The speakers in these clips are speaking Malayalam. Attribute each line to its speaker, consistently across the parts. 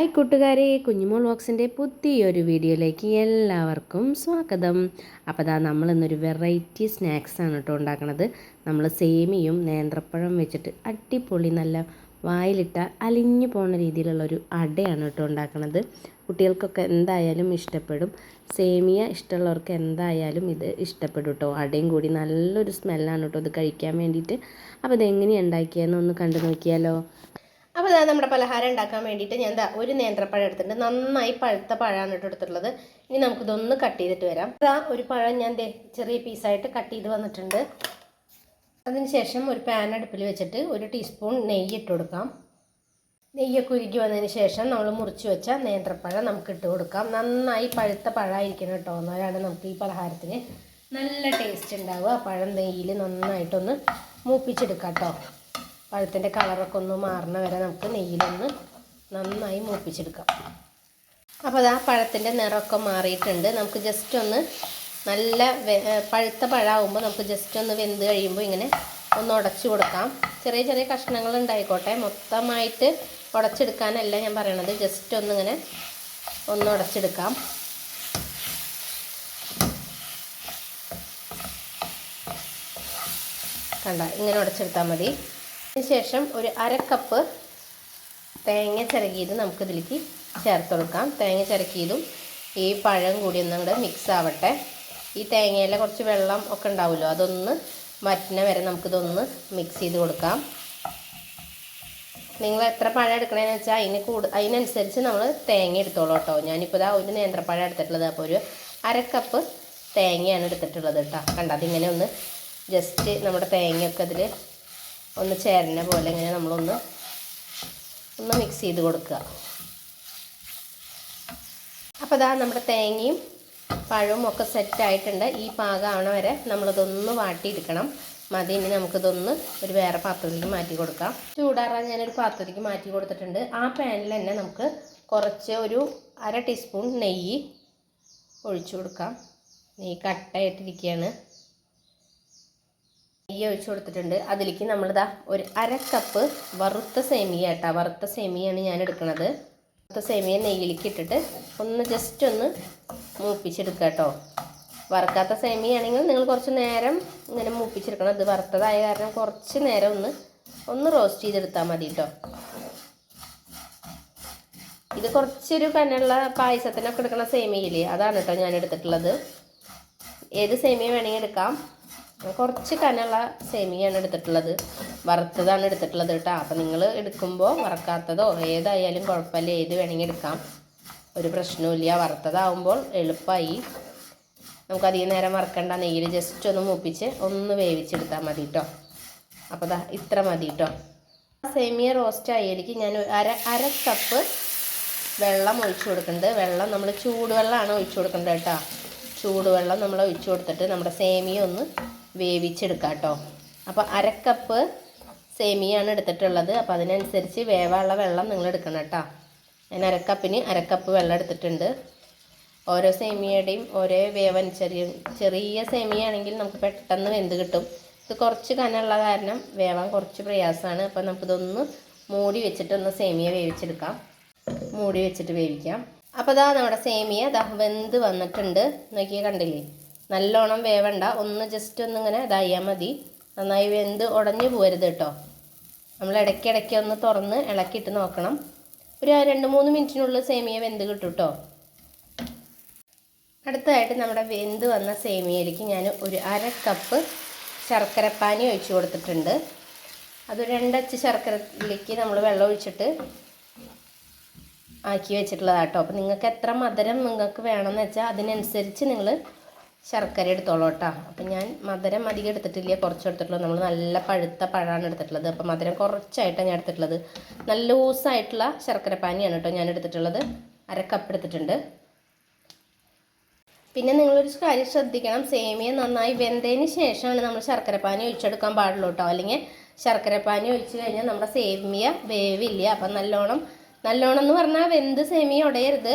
Speaker 1: ഹായ് കൂട്ടുകാരെ കുഞ്ഞുമോൾ ബോക്സിന്റെ പുതിയൊരു വീഡിയോയിലേക്ക് എല്ലാവർക്കും സ്വാഗതം. അപ്പോൾ അതാ നമ്മളിന്നൊരു വെറൈറ്റി സ്നാക്സാണ് കേട്ടോ ഉണ്ടാക്കുന്നത് നമ്മൾ സേമിയും നേന്ത്രപ്പഴം വെച്ചിട്ട് അടിപൊളി നല്ല വായിലിട്ട അലിഞ്ഞു പോകുന്ന രീതിയിലുള്ളൊരു അടയാണ് കേട്ടോ ഉണ്ടാക്കുന്നത് കുട്ടികൾക്കൊക്കെ എന്തായാലും ഇഷ്ടപ്പെടും. സേമിയ ഇഷ്ടമുള്ളവർക്ക് എന്തായാലും ഇത് ഇഷ്ടപ്പെടും കേട്ടോ. അടയും കൂടി നല്ലൊരു സ്മെല്ലാണ് കേട്ടോ ഇത് കഴിക്കാൻ വേണ്ടിയിട്ട്. അപ്പോൾ ഇതെങ്ങനെയാണ് ഉണ്ടാക്കിയതെന്ന് ഒന്ന് കണ്ടു നോക്കിയാലോ.
Speaker 2: അപ്പോൾ ഇതാ നമ്മുടെ പലഹാരം ഉണ്ടാക്കാൻ വേണ്ടിയിട്ട് ഞാൻ എന്താ ഒരു നേന്ത്രപ്പഴം എടുത്തിട്ടുണ്ട്. നന്നായി പഴുത്ത പഴമാണ് കേട്ടോ എടുത്തിട്ടുള്ളത് ഇനി നമുക്കിതൊന്ന് കട്ട് ചെയ്തിട്ട് വരാം. ഇതാ ഒരു പഴം ഞാൻ ചെറിയ പീസായിട്ട് കട്ട് ചെയ്ത് വന്നിട്ടുണ്ട്. അതിനുശേഷം ഒരു പാൻ അടുപ്പിൽ വെച്ചിട്ട് ഒരു ടീസ്പൂൺ നെയ്യ് ഇട്ട് കൊടുക്കാം. നെയ്യൊക്കെ ഉരുക്കി വന്നതിന് ശേഷം നമ്മൾ മുറിച്ച് വെച്ച നേന്ത്രപ്പഴം നമുക്ക് ഇട്ട് കൊടുക്കാം. നന്നായി പഴുത്ത പഴമായിരിക്കണം കേട്ടോ. എന്നാലാണ് നമുക്ക് ഈ പലഹാരത്തിന് നല്ല ടേസ്റ്റ് ഉണ്ടാവുക. പഴം നെയ്യിൽ നന്നായിട്ടൊന്ന് മൂപ്പിച്ചെടുക്കാം കേട്ടോ. പഴത്തിന്റെ കളറൊക്കെ ഒന്ന് മാറുന്ന വരെ നമുക്ക് നെയ്യിലൊന്ന് നന്നായി മൂപ്പിച്ചെടുക്കാം. അപ്പോൾ അതാ പഴത്തിന്റെ നിറമൊക്കെ മാറിയിട്ടുണ്ട്. നമുക്ക് ജസ്റ്റ് ഒന്ന് നല്ല പഴുത്ത പഴമാകുമ്പോൾ നമുക്ക് ജസ്റ്റ് ഒന്ന് വെന്ത് കഴിയുമ്പോൾ ഇങ്ങനെ ഒന്ന് ഉടച്ചു കൊടുക്കാം. ചെറിയ ചെറിയ കഷ്ണങ്ങൾ ഉണ്ടായിക്കോട്ടെ. മൊത്തമായിട്ട് ഉടച്ചെടുക്കാനല്ല ഞാൻ പറയണത്. ജസ്റ്റ് ഒന്നിങ്ങനെ ഒന്ന് ഉടച്ചെടുക്കാം. കണ്ട? ഇങ്ങനെ ഉടച്ചെടുത്താൽ മതി. അതിനുശേഷം ഒരു അരക്കപ്പ് കപ്പ് തേങ്ങ ചിരകിയത് നമുക്കിതിലേക്ക് ചേർത്ത് കൊടുക്കാം. തേങ്ങ ചിരക്കിയതും ഈ പഴം കൂടി ഒന്നും കൂടെ മിക്സ് ആവട്ടെ. ഈ തേങ്ങയിലെ കുറച്ച് വെള്ളം ഒക്കെ ഉണ്ടാവുമല്ലോ അതൊന്ന് മറ്റിനെ വരെ നമുക്കിതൊന്ന് മിക്സ് ചെയ്ത് കൊടുക്കാം. നിങ്ങൾ എത്ര പഴം എടുക്കണമെന്ന് വെച്ചാൽ അതിന് കൂടു അതിനനുസരിച്ച് നമ്മൾ തേങ്ങ എടുത്തോളൂ കേട്ടോ. ഞാനിപ്പോൾ ഇതാ ഒരു നേന്ത്രപ്പഴം എടുത്തിട്ടുള്ളത്. അപ്പോൾ ഒരു അരക്കപ്പ് കപ്പ് തേങ്ങയാണ് എടുത്തിട്ടുള്ളത് കേട്ടോ. കണ്ട? അതിങ്ങനെ ഒന്ന് ജസ്റ്റ് നമ്മുടെ തേങ്ങയൊക്കെ അതിൽ ഒന്ന് ചേരുന്ന പോലെ ഇങ്ങനെ നമ്മളൊന്ന് ഒന്ന് മിക്സ് ചെയ്ത് കൊടുക്കുക. അപ്പോൾ ഇതാ നമ്മുടെ തേങ്ങയും പഴവും ഒക്കെ സെറ്റായിട്ടുണ്ട് ഈ പാകമാവണ വരെ നമ്മളിതൊന്ന് വാട്ടിയെടുക്കണം. മതി ഇനി നമുക്കിതൊന്ന് ഒരു വേറെ പാത്രത്തിലേക്ക് മാറ്റി കൊടുക്കാം. ചൂടാറാൻ ഞാനൊരു പാത്രത്തിലേക്ക് മാറ്റി കൊടുത്തിട്ടുണ്ട്. ആ പാനിൽ തന്നെ നമുക്ക് കുറച്ച് ഒരു അര ടീസ്പൂൺ നെയ്യ് ഒഴിച്ചു കൊടുക്കാം. നെയ്യ് കട്ടയായിട്ടിരിക്കുകയാണ് നെയ്യ് ഒഴിച്ച് കൊടുത്തിട്ടുണ്ട്. അതിലേക്ക് നമ്മളിതാ ഒരു അര കപ്പ് വറുത്ത സേമിയ കേട്ടോ. വറുത്ത സേമിയാണ് ഞാൻ എടുക്കുന്നത് വറുത്ത സേമിയ നെയ്യിലേക്ക് ഇട്ടിട്ട് ഒന്ന് ജസ്റ്റ് ഒന്ന് മൂപ്പിച്ചെടുക്കുക കേട്ടോ. വറുക്കാത്ത സേമിയാണെങ്കിൽ നിങ്ങൾ കുറച്ച് നേരം ഇങ്ങനെ മൂപ്പിച്ചെടുക്കണം. അത് വറുത്തതായ കാരണം കുറച്ച് നേരം ഒന്ന് ഒന്ന് റോസ്റ്റ് ചെയ്തെടുത്താൽ മതി കേട്ടോ. ഇത് കുറച്ചൊരു കനുള്ള പായസത്തിനൊക്കെ എടുക്കുന്ന സേമിയയില്ലേ? അതാണ് കേട്ടോ ഞാൻ എടുത്തിട്ടുള്ളത്. ഏത് സേമിയ വേണമെങ്കിൽ എടുക്കാം. കുറച്ച് കനുള്ള സേമിയാണ് എടുത്തിട്ടുള്ളത്. വറുത്തതാണ് എടുത്തിട്ടുള്ളത് കേട്ടോ. അപ്പം നിങ്ങൾ എടുക്കുമ്പോൾ വറക്കാത്തതോ ഏതായാലും കുഴപ്പമില്ല. ഏത് വേണമെങ്കിൽ എടുക്കാം. ഒരു പ്രശ്നവുമില്ല. വറുത്തതാവുമ്പോൾ എളുപ്പമായി. നമുക്ക് അധികം നേരം വറക്കണ്ട. നെയ്യിൽ ജസ്റ്റ് ഒന്ന് മൂപ്പിച്ച് ഒന്ന് വേവിച്ചെടുത്താൽ മതി കേട്ടോ അപ്പോൾ ദാ ഇത്ര മതി കേട്ടോ സേമിയ റോസ്റ്റ് ആയിരിക്കും ഞാൻ അര അര കപ്പ് വെള്ളം ഒഴിച്ചു കൊടുക്കുന്നുണ്ട്. വെള്ളം നമ്മൾ ചൂടുവെള്ളമാണ് ഒഴിച്ചു കൊടുക്കേണ്ടത് കേട്ടോ. ചൂടുവെള്ളം നമ്മൾ ഒഴിച്ചു കൊടുത്തിട്ട് നമ്മുടെ സേമിയ ഒന്ന് വേവിച്ചെടുക്കാം കേട്ടോ അപ്പോൾ അരക്കപ്പ് സേമിയാണ് എടുത്തിട്ടുള്ളത്. അപ്പോൾ അതിനനുസരിച്ച് വേവാനുള്ള വെള്ളം നിങ്ങൾ എടുക്കണം കേട്ടോ. ഞാൻ അരക്കപ്പിന് അരക്കപ്പ് വെള്ളം എടുത്തിട്ടുണ്ട്. ഓരോ സേമിയയുടെയും ഓരോ വേവനുസരിച്ച് ചെറിയ ചെറിയ സേമിയാണെങ്കിൽ നമുക്ക് പെട്ടെന്ന് വെന്ത് കിട്ടും. ഇത് കുറച്ച് കനമുള്ള കാരണം വേവാൻ കുറച്ച് പ്രയാസമാണ്. അപ്പോൾ നമുക്കിതൊന്ന് മൂടി വെച്ചിട്ടൊന്ന് സേമിയ വേവിച്ചെടുക്കാം. മൂടി വെച്ചിട്ട് വേവിക്കാം. അപ്പോൾ ഇതാ നമ്മുടെ സേമിയ ദാ വെന്ത് വന്നിട്ടുണ്ട്. നോക്കിയാൽ കണ്ടില്ലേ? നല്ലോണം വേവണ്ട. ഒന്ന് ജസ്റ്റ് ഒന്നിങ്ങനെ ഇതായാൽ മതി. നന്നായി വെന്ത് ഉടഞ്ഞു പോരുത് കേട്ടോ നമ്മൾ ഇടയ്ക്കിടയ്ക്ക് ഒന്ന് തുറന്ന് ഇളക്കിയിട്ട് നോക്കണം. ഒരു രണ്ട് മൂന്ന് മിനിറ്റിനുള്ളിൽ സേമിയ വെന്ത് കിട്ടും കേട്ടോ അടുത്തതായിട്ട് നമ്മുടെ വെന്ത് വന്ന സേമിയയിലേക്ക് ഞാൻ ഒരു അര കപ്പ് ശർക്കരപ്പാനി ഒഴിച്ച് കൊടുത്തിട്ടുണ്ട്. അത് രണ്ടച്ച് ശർക്കരയിലേക്ക് നമ്മൾ വെള്ളം ഒഴിച്ചിട്ട് ആക്കി വെച്ചിട്ടുള്ളതാണ് കേട്ടോ അപ്പോൾ നിങ്ങൾക്ക് എത്ര മധുരം നിങ്ങൾക്ക് വേണമെന്ന് വെച്ചാൽ അതിനനുസരിച്ച് നിങ്ങൾ ശർക്കര എടുത്തോളൂ കേട്ടോ. അപ്പം ഞാൻ മധുരം അധികം എടുത്തിട്ടില്ല. കുറച്ച് എടുത്തിട്ടുള്ളൂ. നമ്മൾ നല്ല പഴുത്ത പഴമാണ് എടുത്തിട്ടുള്ളത്. അപ്പം മധുരം കുറച്ചായിട്ടാണ് ഞാൻ എടുത്തിട്ടുള്ളത്. നല്ല ലൂസായിട്ടുള്ള ശർക്കര പാനിയാണ് കേട്ടോ ഞാൻ എടുത്തിട്ടുള്ളത്. അര കപ്പ് എടുത്തിട്ടുണ്ട്. പിന്നെ നിങ്ങളൊരു കാര്യം ശ്രദ്ധിക്കണം. സേമിയ നന്നായി വെന്തതിന് ശേഷമാണ് നമ്മൾ ശർക്കര പാനി ഒഴിച്ചെടുക്കാൻ പാടുള്ളൂ കേട്ടോ. അല്ലെങ്കിൽ ശർക്കര പാനി ഒഴിച്ചു കഴിഞ്ഞാൽ നമ്മുടെ സേമിയ വേവില്ല. അപ്പം നല്ലോണം നല്ലോണം എന്ന് പറഞ്ഞാൽ വെന്ത് സേമിയ ഉടയരുത്.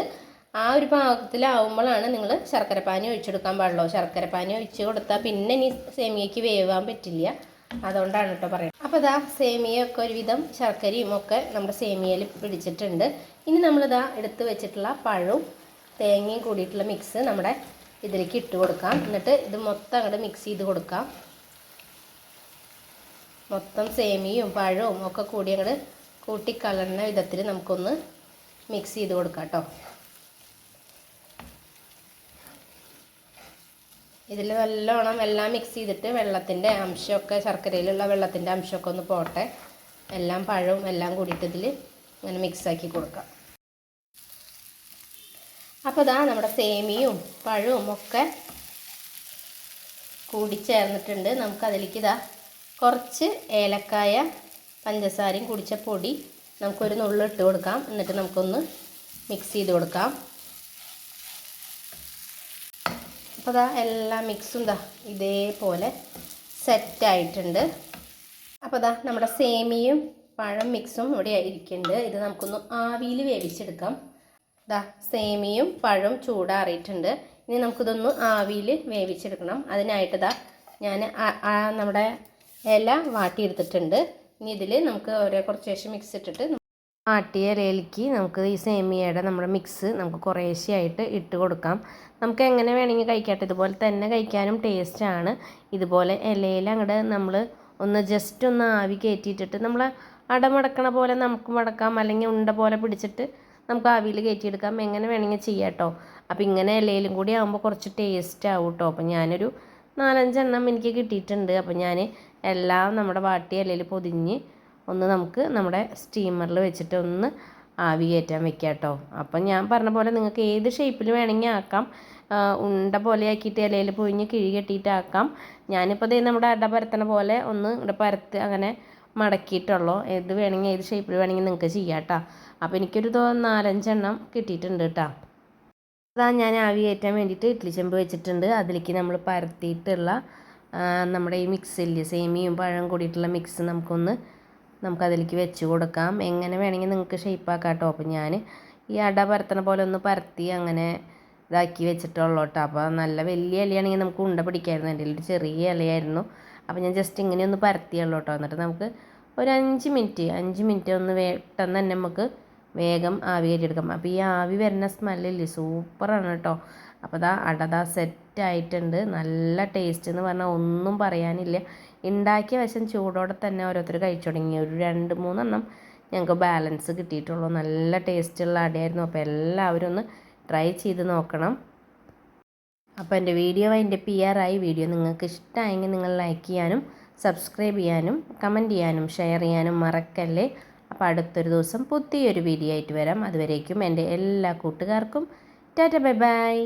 Speaker 2: ആ ഒരു പാകത്തിലാവുമ്പോഴാണ് നിങ്ങൾ ശർക്കര പാനി ഒഴിച്ചെടുക്കാൻ പാടുള്ളൂ. ശർക്കര പാനി ഒഴിച്ച് കൊടുത്താൽ പിന്നെ ഇനി സേമിയയ്ക്ക് വേവാൻ പറ്റില്ല. അതുകൊണ്ടാണ് കേട്ടോ പറയുന്നത്. അപ്പോൾ ഇതാ സേമിയൊക്കെ ഒരുവിധം ശർക്കരയും ഒക്കെ നമ്മുടെ സേമിയയിൽ പിടിച്ചിട്ടുണ്ട്. ഇനി നമ്മളിതാ എടുത്ത് വെച്ചിട്ടുള്ള പഴവും തേങ്ങയും കൂടിയിട്ടുള്ള മിക്സ് നമ്മുടെ ഇതിലേക്ക് ഇട്ട് കൊടുക്കാം. എന്നിട്ട് ഇത് മൊത്തം അങ്ങോട്ട് മിക്സ് ചെയ്ത് കൊടുക്കാം. മൊത്തം സേമിയും പഴവും ഒക്കെ കൂടി അങ്ങോട്ട് കൂട്ടിക്കലർന്ന വിധത്തിൽ നമുക്കൊന്ന് മിക്സ് ചെയ്ത് കൊടുക്കാം കേട്ടോ ഇതിൽ നല്ലോണം എല്ലാം മിക്സ് ചെയ്തിട്ട് വെള്ളത്തിന്റെ അംശമൊക്കെ ശർക്കരയിലുള്ള വെള്ളത്തിന്റെ അംശമൊക്കെ ഒന്ന് പോട്ടെ. എല്ലാം പഴവും എല്ലാം കൂടിയിട്ട് ഇതിൽ ഇങ്ങനെ മിക്സാക്കി കൊടുക്കാം. അപ്പോൾ ഇതാ നമ്മുടെ സേമിയും പഴവും ഒക്കെ കൂടിച്ചേർന്നിട്ടുണ്ട് നമുക്ക് അതിലേക്ക് ഇതാ കുറച്ച് ഏലക്കായ പഞ്ചസാരയും കുടിച്ച പൊടി നമുക്കൊരു നുള്ളിട്ട് കൊടുക്കാം. എന്നിട്ട് നമുക്കൊന്ന് മിക്സ് ചെയ്ത് കൊടുക്കാം. അപ്പോൾ ഇതാ എല്ലാ മിക്സും ഇതാ ഇതേപോലെ സെറ്റായിട്ടുണ്ട് അപ്പോൾ ഇതാ നമ്മുടെ സേമിയും പഴം മിക്സും ഇവിടെ ഇരിക്കുന്നുണ്ട്. ഇത് നമുക്കൊന്ന് ആവിയിൽ വേവിച്ചെടുക്കാം. ഇതാ സേമിയും പഴം ചൂടാറിയിട്ടുണ്ട്. ഇനി നമുക്കിതൊന്ന് ആവിയിൽ വേവിച്ചെടുക്കണം. അതിനായിട്ട് ഇതാ ഞാൻ നമ്മുടെ ഇല വാട്ടിയെടുത്തിട്ടുണ്ട്. ഇനി ഇതിൽ നമുക്ക് ഓരോ കുറച്ച് ശേഷം മിക്സ് ഇട്ടിട്ട് ആട്ടിയ ഇലയിലേക്ക് നമുക്ക് ഈ സേമിയയുടെ നമ്മുടെ മിക്സ് നമുക്ക് കുറേശ്ശെയായിട്ട് ഇട്ട് കൊടുക്കാം. നമുക്ക് എങ്ങനെ വേണമെങ്കിൽ കഴിക്കട്ടെ ഇതുപോലെ തന്നെ കഴിക്കാനും ടേസ്റ്റാണ് ഇതുപോലെ ഇലയിൽ അങ്ങോട്ട് നമ്മൾ ഒന്ന് ജസ്റ്റ് ഒന്ന് ആവി കയറ്റിയിട്ടിട്ട് നമ്മൾ അടമടക്കണ പോലെ നമുക്ക് മടക്കാം. അല്ലെങ്കിൽ ഉണ്ട പോലെ പിടിച്ചിട്ട് നമുക്ക് ആവിയിൽ കയറ്റിയെടുക്കാം എങ്ങനെ വേണമെങ്കിൽ ചെയ്യാം കേട്ടോ. അപ്പോൾ ഇങ്ങനെ ഇലയിലും കൂടി ആകുമ്പോൾ കുറച്ച് ടേസ്റ്റ് ആവും കേട്ടോ. അപ്പോൾ ഞാനൊരു നാലഞ്ചെണ്ണം എനിക്ക് കിട്ടിയിട്ടുണ്ട്. അപ്പോൾ ഞാൻ എല്ലാം നമ്മുടെ വാട്ടിയ ഇലയിൽ പൊതിഞ്ഞ് ഒന്ന് നമുക്ക് നമ്മുടെ സ്റ്റീമറിൽ വെച്ചിട്ട് ഒന്ന് ആവി കയറ്റാൻ വെക്കാം കേട്ടോ അപ്പം ഞാൻ പറഞ്ഞ പോലെ നിങ്ങൾക്ക് ഏത് ഷേപ്പിൽ വേണമെങ്കിൽ ആക്കാം. ഉണ്ട പോലെ ആക്കിയിട്ട് ഇലയിൽ പൊഴിഞ്ഞ് കിഴി കെട്ടിയിട്ടാക്കാം ഞാനിപ്പോൾ ദേ നമ്മുടെ അട പരത്തണ പോലെ ഒന്ന് ഇവിടെ പരത്ത് അങ്ങനെ മടക്കിയിട്ടുള്ളൂ. ഏത് വേണമെങ്കിൽ ഏത് ഷേപ്പിൽ വേണമെങ്കിൽ നിങ്ങൾക്ക് ചെയ്യാം കേട്ടോ അപ്പോൾ എനിക്കൊരു നാലഞ്ചെണ്ണം കിട്ടിയിട്ടുണ്ട് കേട്ടോ അതാ ഞാൻ ആവി കയറ്റാൻ വേണ്ടിയിട്ട് ഇഡ്ഡലി ചെമ്പ് വെച്ചിട്ടുണ്ട്. അതിലേക്ക് നമ്മൾ പരത്തിയിട്ടുള്ള നമ്മുടെ ഈ മിക്സില്ലേ സേമിയും പഴം കൂടിയിട്ടുള്ള മിക്സ് നമുക്കൊന്ന് നമുക്കതിലേക്ക് വെച്ച് കൊടുക്കാം. എങ്ങനെ വേണമെങ്കിൽ നിങ്ങൾക്ക് ഷേപ്പാക്കാം കേട്ടോ അപ്പോൾ ഞാൻ ഈ അട പരത്തണ പോലെ ഒന്ന് പരത്തി അങ്ങനെ ഇതാക്കി വെച്ചിട്ടുള്ളൂ കേട്ടോ അപ്പോൾ നല്ല വലിയ ഇലയാണെങ്കിൽ നമുക്ക് ഉണ്ട പിടിക്കായിരുന്നു. എന്റെ ഒരു ചെറിയ ഇലയായിരുന്നു. അപ്പോൾ ഞാൻ ജസ്റ്റ് ഇങ്ങനെ ഒന്ന് പരത്തിയുള്ളൂ കേട്ടോ എന്നിട്ട് നമുക്ക് ഒരു അഞ്ച് മിനിറ്റ് അഞ്ച് മിനിറ്റ് ഒന്ന് പെട്ടെന്ന് തന്നെ നമുക്ക് വേഗം ആവി കയറ്റിയെടുക്കാം. അപ്പോൾ ഈ ആവി വരുന്ന സ്മെല്ലില്ലേ സൂപ്പറാണ് കേട്ടോ അപ്പോൾ ദാ അടതാ സെറ്റായിട്ടുണ്ട്. നല്ല ടേസ്റ്റ് എന്ന് പറഞ്ഞാൽ ഒന്നും പറയാനില്ല. ഉണ്ടാക്കിയ വശം ചൂടോടെ തന്നെ ഓരോരുത്തർ കഴിച്ചു തുടങ്ങി. ഒരു രണ്ട് മൂന്നെണ്ണം ഞങ്ങൾക്ക് ബാലൻസ് കിട്ടിയിട്ടുള്ളൂ. നല്ല ടേസ്റ്റുള്ള അടയായിരുന്നു. അപ്പോൾ എല്ലാവരും ഒന്ന് ട്രൈ ചെയ്ത് നോക്കണം. അപ്പോൾ എന്റെ വീഡിയോ അതിന്റെ പി ആറായി വീഡിയോ നിങ്ങൾക്ക് ഇഷ്ടമായെങ്കിൽ നിങ്ങൾ ലൈക്ക് ചെയ്യാനും സബ്സ്ക്രൈബ് ചെയ്യാനും കമന്റ് ചെയ്യാനും ഷെയർ ചെയ്യാനും മറക്കല്ലേ? അപ്പോൾ അടുത്തൊരു ദിവസം പുതിയൊരു വീഡിയോ ആയിട്ട് വരാം. അതുവരേക്കും എന്റെ എല്ലാ കൂട്ടുകാർക്കും. Tata bye bye.